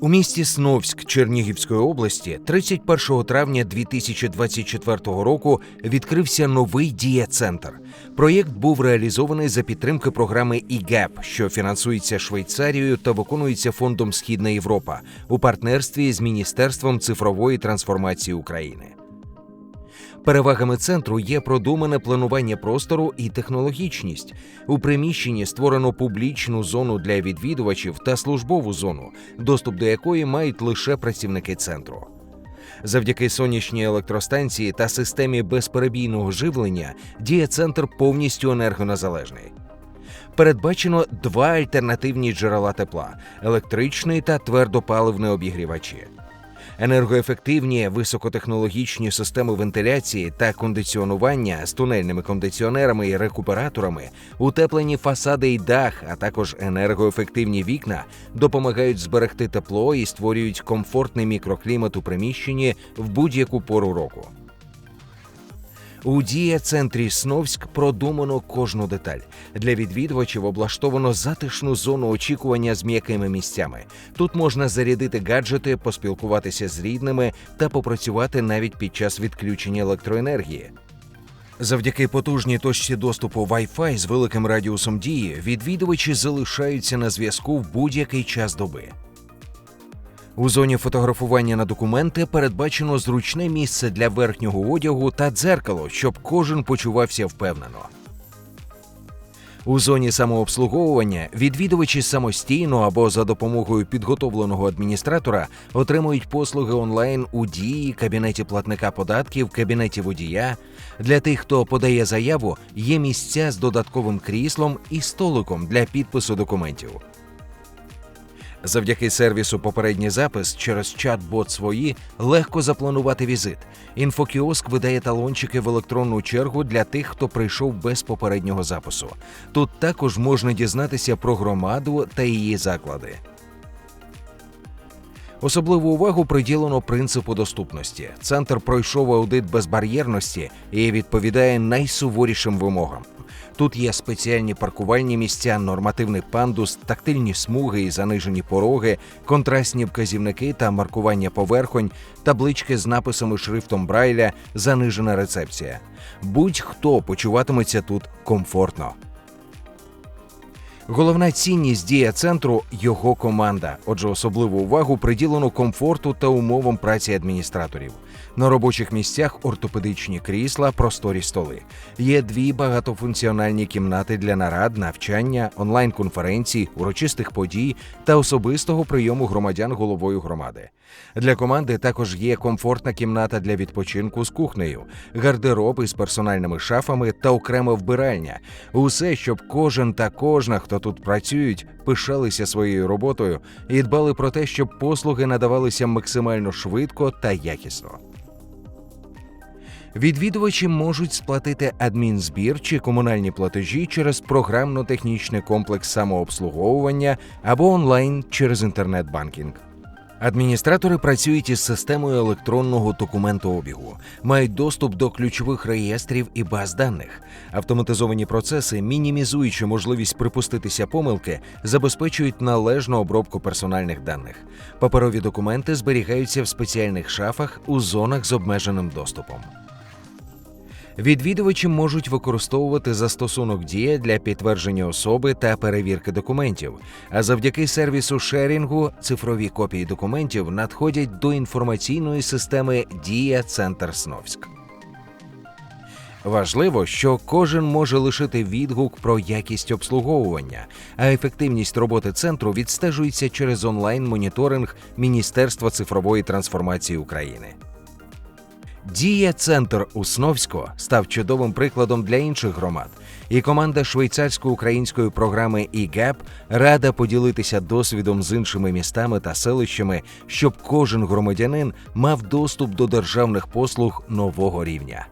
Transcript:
У місті Сновськ Чернігівської області 31 травня 2024 року відкрився новий дія-центр. Проєкт був реалізований за підтримки програми ІГЕП, що фінансується Швейцарією та виконується фондом Східна Європа у партнерстві з Міністерством цифрової трансформації України. Перевагами центру є продумане планування простору і технологічність. У приміщенні створено публічну зону для відвідувачів та службову зону, доступ до якої мають лише працівники центру. Завдяки сонячній електростанції та системі безперебійного живлення діє-центр повністю енергонезалежний. Передбачено два альтернативні джерела тепла електричний та твердопаливний обігрівачі. Енергоефективні високотехнологічні системи вентиляції та кондиціонування з тунельними кондиціонерами і рекуператорами, утеплені фасади і дах, а також енергоефективні вікна допомагають зберегти тепло і створюють комфортний мікроклімат у приміщенні в будь-яку пору року. У дія-центрі Сновськ продумано кожну деталь. Для відвідувачів облаштовано затишну зону очікування з м'якими місцями. Тут можна зарядити гаджети, поспілкуватися з рідними та попрацювати навіть під час відключення електроенергії. Завдяки потужній точці доступу Wi-Fi з великим радіусом дії відвідувачі залишаються на зв'язку в будь-який час доби. У зоні фотографування на документи передбачено зручне місце для верхнього одягу та дзеркало, щоб кожен почувався впевнено. У зоні самообслуговування відвідувачі самостійно або за допомогою підготовленого адміністратора отримують послуги онлайн у дії, кабінеті платника податків, кабінеті водія. Для тих, хто подає заяву, є місця з додатковим кріслом і столиком для підпису документів. Завдяки сервісу попередній запис через чат-бот свої легко запланувати візит. Інфокіоск видає талончики в електронну чергу для тих, хто прийшов без попереднього запису. Тут також можна дізнатися про громаду та її заклади. Особливу увагу приділено принципу доступності. Центр пройшов аудит безбар'єрності і відповідає найсуворішим вимогам. Тут є спеціальні паркувальні місця, нормативний пандус, тактильні смуги і занижені пороги, контрастні вказівники та маркування поверхонь, таблички з написами шрифтом Брайля, занижена рецепція. Будь-хто почуватиметься тут комфортно. Головна цінність дія центру його команда. Отже, особливу увагу приділено комфорту та умовам праці адміністраторів. На робочих місцях ортопедичні крісла, просторі столи. Є дві багатофункціональні кімнати для нарад, навчання, онлайн-конференцій, урочистих подій та особистого прийому громадян головою громади. Для команди також є комфортна кімната для відпочинку з кухнею, гардероб із персональними шафами та окрема вбиральня. Усе, щоб кожен та кожна, хто тут працюють, пишалися своєю роботою і дбали про те, щоб послуги надавалися максимально швидко та якісно. Відвідувачі можуть сплатити адмінзбір чи комунальні платежі через програмно-технічний комплекс самообслуговування або онлайн через інтернет-банкінг. Адміністратори працюють із системою електронного документообігу, мають доступ до ключових реєстрів і баз даних. Автоматизовані процеси, мінімізуючи можливість припуститися помилки, забезпечують належну обробку персональних даних. Паперові документи зберігаються в спеціальних шафах у зонах з обмеженим доступом. Відвідувачі можуть використовувати застосунок Дія для підтвердження особи та перевірки документів. А завдяки сервісу шерінгу цифрові копії документів надходять до інформаційної системи Дія Центр Сновськ. Важливо, що кожен може лишити відгук про якість обслуговування, а ефективність роботи центру відстежується через онлайн-моніторинг Міністерства цифрової трансформації України. Дія Центр Усновського став чудовим прикладом для інших громад, і команда швейцарсько-української програми ІГЕП рада поділитися досвідом з іншими містами та селищами, щоб кожен громадянин мав доступ до державних послуг нового рівня.